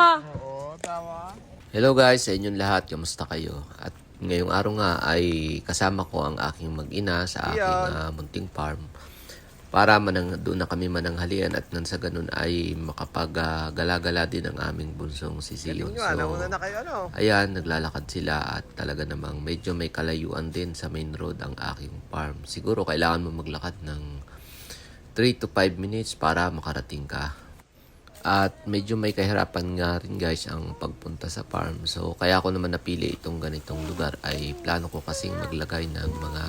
Oo, tama. Hello guys, sa inyong lahat, kamusta kayo? At ngayong araw nga ay kasama ko ang aking mag-ina sa aking ah, munting farm para manang, doon na kami mananghalian at nang sa ganun ay makapag-gala-gala din ang aming bunsong si Sion. Ano, una na kayo, ano? Ayan, naglalakad sila at talaga namang medyo may kalayuan din sa main road ang aking farm. Siguro kailangan mo maglakad ng 3 to 5 minutes para makarating ka. At medyo may kahirapan nga rin guys ang pagpunta sa farm. So kaya ako naman napili itong ganitong lugar ay plano ko kasing maglagay ng mga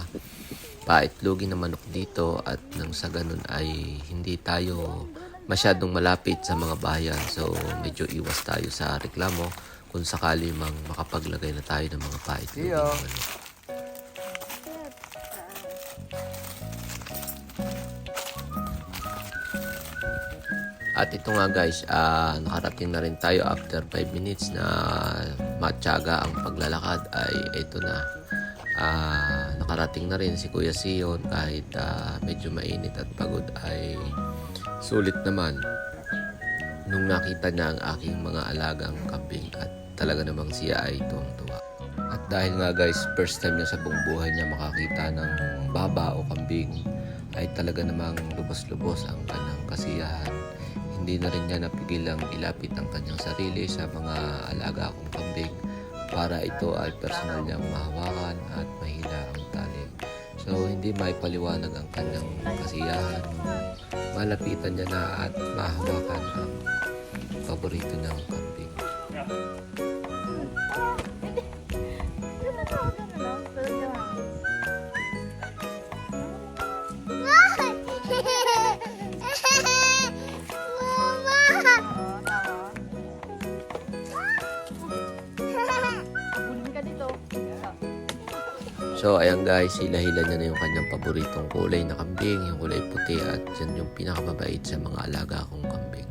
paitlogin na manok dito at nang sa ganun ay hindi tayo masyadong malapit sa mga bayan. So medyo iwas tayo sa reklamo kung sakali mang makapaglagay na tayo ng mga paitlogin na manok. At ito nga guys, ah, nakarating na rin tayo after 5 minutes na matyaga ang paglalakad ay ito na. Ah, nakarating na rin si Kuya Sion kahit ah, medyo mainit at pagod ay sulit naman. Nung nakita niya ang aking mga alagang kambing at talaga namang siya ay tuwang-tuwa. At dahil nga guys, first time niya sa buong buhay niya makakita ng baba o kambing ay talaga namang lubos-lubos ang kanyang kasiyahan. Hindi na rin niya napigilang ilapit ang kanyang sarili sa mga alaga kong kambing para ito ay personal niyang mahawakan at mahila ang tali. So hindi maipaliwanag ang kanyang kasiyahan. Malapitan niya na at mahawakan ang paborito niyang kambing. So, ayan guys, hila-hila niya na yung kanyang paboritong kulay na kambing, yung kulay puti at yan yung pinakamabait sa mga alaga kong kambing.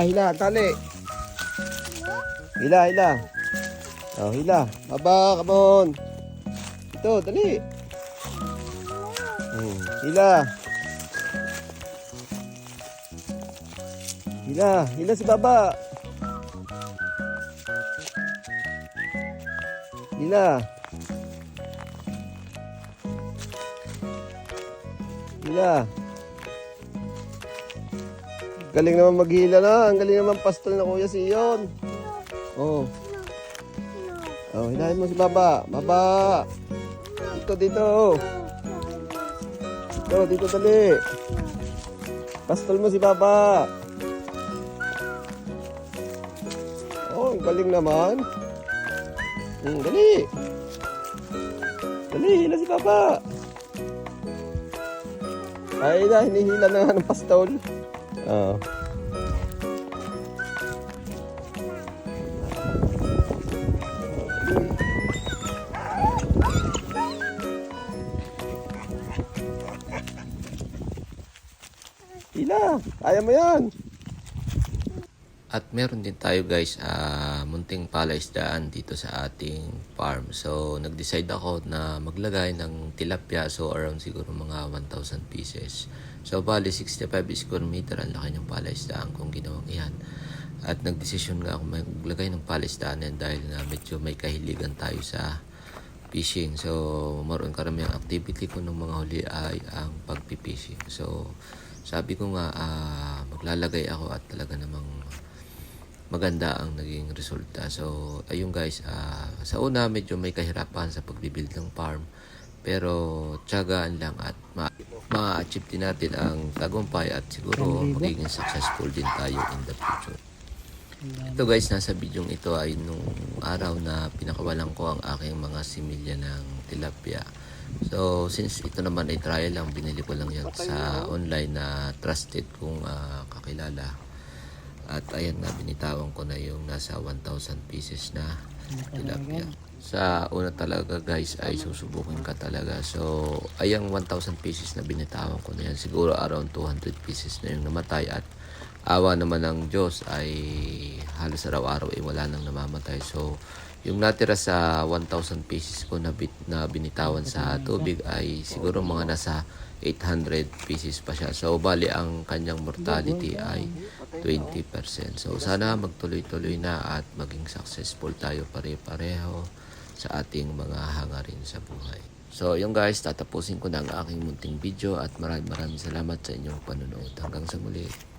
Ah, hila, tali. Hila, hila. Oh, hila. Baba, come on. Ito, dali. Hmm, hila. Hila, hila si baba. Hila. Hila. Galing naman maghila na. Ang galing naman pastol na kuya si Iyon. Oh. Oh, hilahin mo si Baba. Baba. Dito, dito. Dito, dito dali. Pastol mo si Baba. Ang galing naman. Hmm, dali. Dali, hila si Baba. Ay na, hinihila na nga ng pastol. Oo. Hila, kaya mo yan. At meron din tayo guys, ah, munting palaisdaan dito sa ating farm. So, nag-decide ako na maglagay ng tilapia. So, around siguro mga 1,000 pieces. So, bali 65 square meter ang laki ng palaisdaan kung ginawang iyan. At nagdesisyon nga ako maglagay ng palaisdaan yan dahil na medyo may kahiligan tayo sa fishing. So, maroon karamihan activity ko ng mga huli ay ang pagpipishing. So, sabi ko nga, ah, maglalagay ako at talaga namang maganda ang naging resulta. So, ayun guys, ah, sa una medyo may kahirapan sa pagbibuild ng farm. Pero tiyagaan lang at ma- ma-achieve din natin ang tagumpay at siguro magiging successful din tayo in the future. Ito guys, nasa video ito ay nung araw na pinakawalan ko ang aking mga similya ng tilapia. So, since ito naman ay trial lang, binili ko lang yan sa online na trusted kong ah, kakilala. At ayan na, binitawan ko na yung nasa 1,000 pieces na tilapia. Sa una talaga guys ay susubukin ka talaga. So, ayang 1,000 pieces na binitawan ko na yan. Siguro around 200 pieces na yung namatay at awa naman ng Diyos ay halos araw-araw ay wala nang namamatay. So, Yung natira sa 1,000 pieces ko na, bit, na binitawan sa tubig ay siguro mga nasa 800 pieces pa siya. So, bali ang kanyang mortality ay 20%. So, sana magtuloy-tuloy na at maging successful tayo pare-pareho sa ating mga hangarin sa buhay. So, yung guys, tatapusin ko na ang aking munting video at maraming maraming salamat sa inyong panonood. Hanggang sa muli.